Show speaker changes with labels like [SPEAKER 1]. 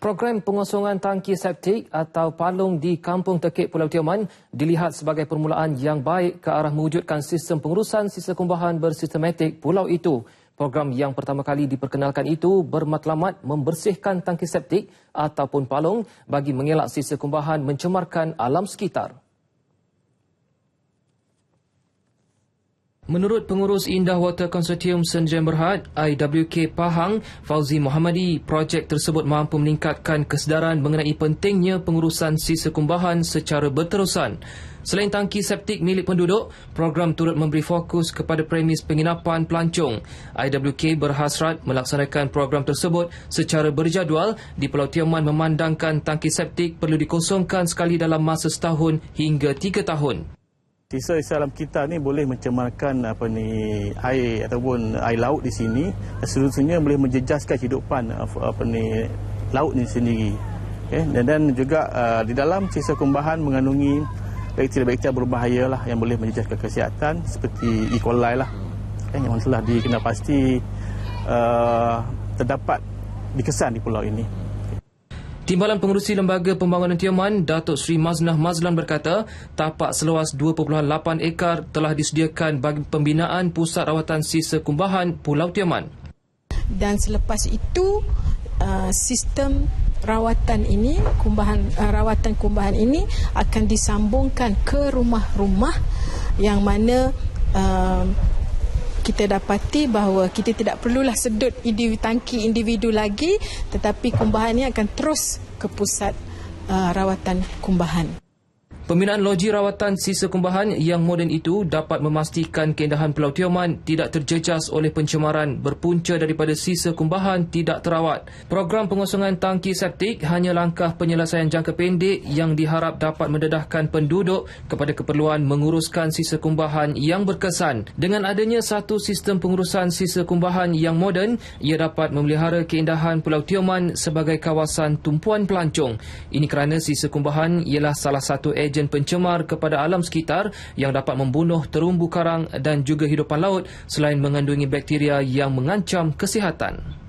[SPEAKER 1] Program pengosongan tangki septik atau palung di Kampung Tekik Pulau Tioman dilihat sebagai permulaan yang baik ke arah mewujudkan sistem pengurusan sisa kumbahan bersistematik pulau itu. Program yang pertama kali diperkenalkan itu bermatlamat membersihkan tangki septik ataupun palung bagi mengelak sisa kumbahan mencemarkan alam sekitar. Menurut pengurus Indah Water Consortium Senjam Berhad, IWK Pahang, Fauzi Muhammadi, projek tersebut mampu meningkatkan kesedaran mengenai pentingnya pengurusan sisa kumbahan secara berterusan. Selain tangki septik milik penduduk, program turut memberi fokus kepada premis penginapan pelancong. IWK berhasrat melaksanakan program tersebut secara berjadual di Pulau Tioman memandangkan tangki septik perlu dikosongkan sekali dalam masa setahun hingga tiga tahun.
[SPEAKER 2] Sisa-sisa alam kita ni boleh mencemarkan apa ni air ataupun air laut di sini seterusnya boleh menjejaskan kehidupan apa ni laut ni sendiri. Okay. Dan, dan juga uh, di dalam sisa kumbahan mengandungi bakteria-bakteria berbahaya lah yang boleh menjejaskan kesihatan seperti E. coli lah. Okay. Yang telah dikenal pasti uh, terdapat dikesan di pulau ini.
[SPEAKER 1] Timbalan Pengurusi Lembaga Pembangunan Tioman, Datuk Seri Maznah Mazlan berkata, tapak seluas 2.8 ekar telah disediakan bagi pembinaan pusat rawatan sisa kumbahan Pulau Tioman.
[SPEAKER 3] Dan selepas itu, uh, sistem rawatan ini, kumbahan uh, rawatan kumbahan ini akan disambungkan ke rumah-rumah yang mana uh, kita dapati bahawa kita tidak perlulah sedut individu tangki individu lagi tetapi kumbahan ini akan terus ke pusat uh, rawatan kumbahan.
[SPEAKER 1] Pembinaan loji rawatan sisa kumbahan yang moden itu dapat memastikan keindahan Pulau Tioman tidak terjejas oleh pencemaran berpunca daripada sisa kumbahan tidak terawat. Program pengosongan tangki septik hanya langkah penyelesaian jangka pendek yang diharap dapat mendedahkan penduduk kepada keperluan menguruskan sisa kumbahan yang berkesan. Dengan adanya satu sistem pengurusan sisa kumbahan yang moden, ia dapat memelihara keindahan Pulau Tioman sebagai kawasan tumpuan pelancong. Ini kerana sisa kumbahan ialah salah satu ejen ejen pencemar kepada alam sekitar yang dapat membunuh terumbu karang dan juga hidupan laut selain mengandungi bakteria yang mengancam kesihatan.